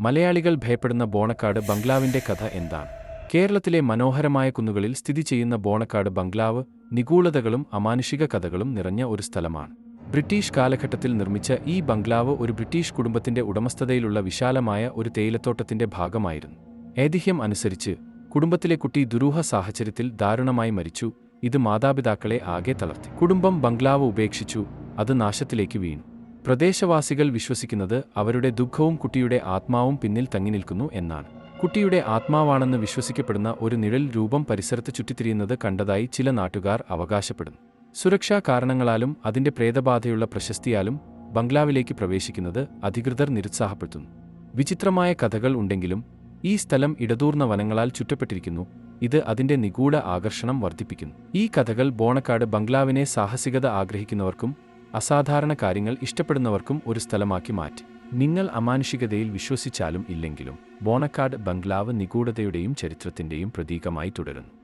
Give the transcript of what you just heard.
മലയാളികൾ ഭയപ്പെടുന്ന ബോണക്കാട് ബംഗ്ലാവിന്റെ കഥ എന്താണ്? കേരളത്തിലെ മനോഹരമായ കുന്നുകളിൽ സ്ഥിതി ചെയ്യുന്ന ബോണക്കാട് ബംഗ്ലാവ് നിഗൂഢതകളും അമാനുഷിക കഥകളും നിറഞ്ഞ ഒരു സ്ഥലമാണ്. ബ്രിട്ടീഷ് കാലഘട്ടത്തിൽ നിർമ്മിച്ച ഈ ബംഗ്ലാവ് ഒരു ബ്രിട്ടീഷ് കുടുംബത്തിന്റെ ഉടമസ്ഥതയിലുള്ള വിശാലമായ ഒരു തേയിലത്തോട്ടത്തിന്റെ ഭാഗമായിരുന്നു. ഐതിഹ്യം അനുസരിച്ച് കുടുംബത്തിലെ കുട്ടി ദുരൂഹ സാഹചര്യത്തിൽ ദാരുണമായി മരിച്ചു ഇത് മാതാപിതാക്കളെ ആകെ തളർത്തി. കുടുംബം ബംഗ്ലാവ് ഉപേക്ഷിച്ചു അത് നാശത്തിലേക്ക് വീണു. പ്രദേശവാസികൾ വിശ്വസിക്കുന്നത് അവരുടെ ദുഃഖവും കുട്ടിയുടെ ആത്മാവും പിന്നിൽ തങ്ങി നിൽക്കുന്നു എന്നാണ്. കുട്ടിയുടെ ആത്മാവാണെന്ന് വിശ്വസിക്കപ്പെടുന്ന ഒരു നിഴൽ രൂപം പരിസരത്ത് ചുറ്റിത്തിരിയുന്നത് കണ്ടതായി ചില നാട്ടുകാർ അവകാശപ്പെടുന്നു. സുരക്ഷാ കാരണങ്ങളാലും അതിന്റെ പ്രേതബാധയുള്ള പ്രശസ്തിയാലും ബംഗ്ലാവിലേക്ക് പ്രവേശിക്കുന്നത് അധികൃതർ നിരുത്സാഹപ്പെടുത്തുന്നു. വിചിത്രമായ കഥകൾ ഉണ്ടെങ്കിലും ഈ സ്ഥലം ഇടതൂർന്ന വനങ്ങളാൽ ചുറ്റപ്പെട്ടിരിക്കുന്നു. ഇത് അതിന്റെ നിഗൂഢ ആകർഷണം വർദ്ധിപ്പിക്കുന്നു. ഈ കഥകൾ ബോണക്കാട് ബംഗ്ലാവിനെ സാഹസികത ആഗ്രഹിക്കുന്നവർക്കും അസാധാരണ കാര്യങ്ങൾ ഇഷ്ടപ്പെടുന്നവർക്കും ഒരു സ്ഥലമാക്കി മാറ്റി. നിങ്ങൾ അമാനുഷികതയിൽ വിശ്വസിച്ചാലും ഇല്ലെങ്കിലും ബോണക്കാട് ബംഗ്ലാവ് നിഗൂഢതയുടെയും ചരിത്രത്തിന്റെയും പ്രതീകമായി തുടരുന്നു.